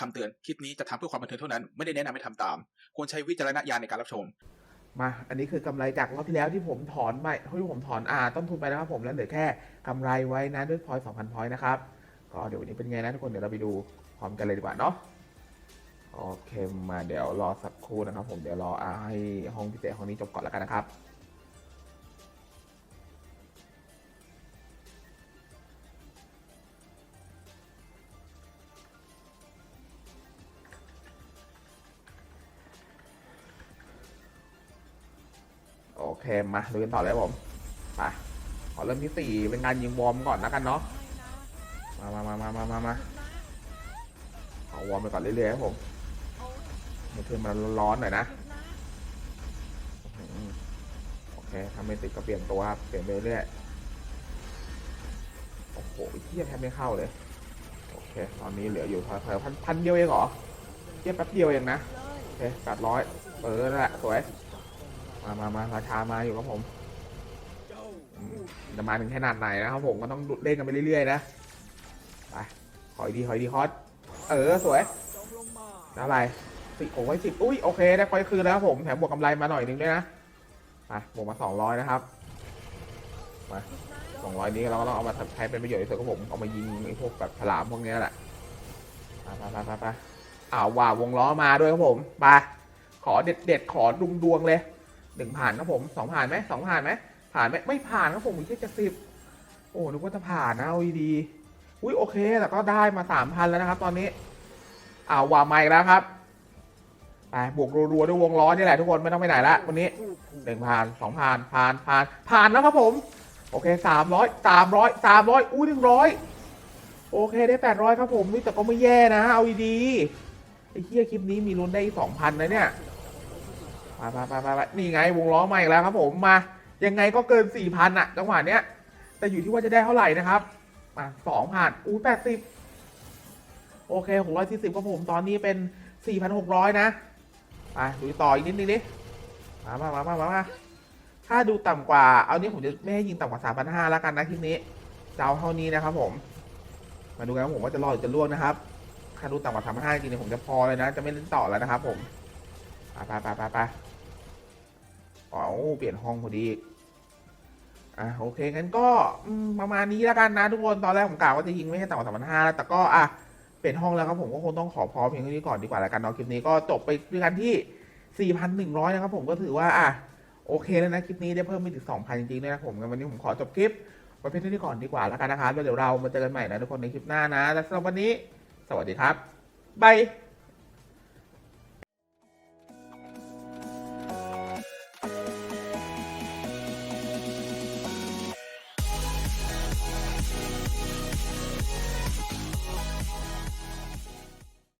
คำเตือนคลิปนี้จะทำเพื่อความบันเทิงเท่านั้น ไม่ได้แนะนำให้ทำตาม ควรใช้วิจารณญาณในการรับชม มาอันนี้คือกำไรจากรอบที่แล้วที่ผมถอนไปที่ผมถอนอ่าต้นทุนไปนะครับผมแล้วเหลือแค่กำไรไว้นะด้วยพอยสองพันพอยนะครับก็เดี๋ยววันนี้เป็นไงนะทุกคนเดี๋ยวเราไปดูพร้อมกันเลยดีกว่าเนาะโอเคมาเดี๋ยวรอสักครู่นะครับ ผมเดี๋ยวรออาให้ห้องพิเศษห้องนี้จบก่อนแล้วกันนะครับ เคมาลุยกันต่อเลยผมไปขอเริ่มที่สี่เป็นการยิงวอร์มก่อนแล้วกันเนาะมามามามามามามาเอาวอร์มไปก่อนเรื่อยๆครับผมให้เพื่อนมันร้อนๆหน่อยนะโอเคทำไม่ติดก็เปลี่ยนตัวครับเปลี่ยนไปเรื่อยโอ้โหเทียแทบไม่เข้าเลยโอเคตอนนี้เหลืออยู่แถวพันพันเดียวเองเหรอเทียบแป๊บเดียวเองนะโอเคแปดร้อยเออแหละสวย มามามาราชามาอยู่ครับผมจะมาถึงขนาดไหนนะครับผมก็ต้องเล่นกันไปเรื่อยๆนะไปขออีกทีขออีกทีฮอตเออสวยอะไรสิโอ้ยสิบอุ้ยโอเคได้คอยคืนแล้วครับผมแถมบวกกำไรมาหน่อยนึงด้วยนะไปบวกมาสองร้อยนะครับมาสองร้อยนี้เราก็ต้องเอามาใช้เป็นประโยชน์ที่สุดครับผมเอามายิงไอ้พวกแบบฉลามพวกเนี้ยแหละไปไปไปไปอ้าวว่าวงล้อมาด้วยครับผมไปขอเด็ดเด็ดขอดุงดวงเลย หนึ่งผ่านครับผมสองผ่านไหมสองผ่านไหมผ่านไหมไม่ผ่านครับผมอีแค่จะสิบโอ้นึกว่าจะผ่านนะเอาดีๆอุ้ยโอเคแต่ก็ได้มาสามพันแล้วนะครับ ตอนนี้อ้าวว่าไม่แล้วครับไปบวกรัวๆด้วยวงล้อนี่แหละทุกคนไม่ต้องไปไหนละวันนี้หนึ่งผ่านสองผ่านผ่านผ่านผ่านแล้วครับผม โอเคสามร้อยสามร้อยสามร้อยอุ้ยหนึ่งร้อยโอเคได้แปดร้อยครับผมนี่แต่ก็ไม่แย่นะ เอาดีๆไอ้เหี้ยคลิปนี้มีลุ้นได้สองพันนะเนี่ย ไปไปไปไปไปนี่ไงวงล้อมาอีกแล้วครับผมมา ยังไงก็เกินสี่พันอะจังหวะเนี้ย แต่อยู่ที่ว่าจะได้เท่าไหร่นะครับมาสองผ่านอู้แปดสิบโอเคหกร้อยสี่สิบก็ผมตอนนี้เป็นสี่พันหกร้อยนะไปดูต่ออีกนิดนึงดิมามามามามามาถ้าดูต่ำกว่า เอานี้ผมจะไม่ให้ยิงต่ำกว่าสามพันห้าแล้วกันนะคลิปนี้จะเอาเท่านี้นะครับ ผม มาดูกันว่าผมว่าจะรอดหรือจะล่วงนะครับถ้าดูต่ำกว่าสามพันห้าจริงๆผมจะพอเลยนะ จะไม่เล่นต่อแล้วนะครับ ผมไปไปไปไป อ๋อเปลี่ยนห้องพอดีอะโอเคงั้นก็ประมาณนี้แล้วกันนะทุกคนตอนแรกผมกล่าวว่าจะยิงไม่ให้ต่ำกว่าสามพันห้าแล้วแต่ก็อะเปลี่ยนห้องแล้วครับผมก็คงต้องขอพอเพียงเท่านี้ก่อนดีกว่าแล้วกันเนาะคลิปนี้ก็จบไปด้วยกันที่ 4,100 นะครับผมก็ถือว่าอะโอเคแล้วนะคลิปนี้ได้เพิ่มไปถึง 2,000 จริงๆด้วยนะผมงั้นวันนี้ผมขอจบคลิปไว้เพียงเท่านี้ก่อนดีกว่าแล้วกันนะครับแล้วเดี๋ยวเรามาเจอกันใหม่นะทุกคนในคลิปหน้านะและสำหรับวันนี้ สวัสดีครับบาย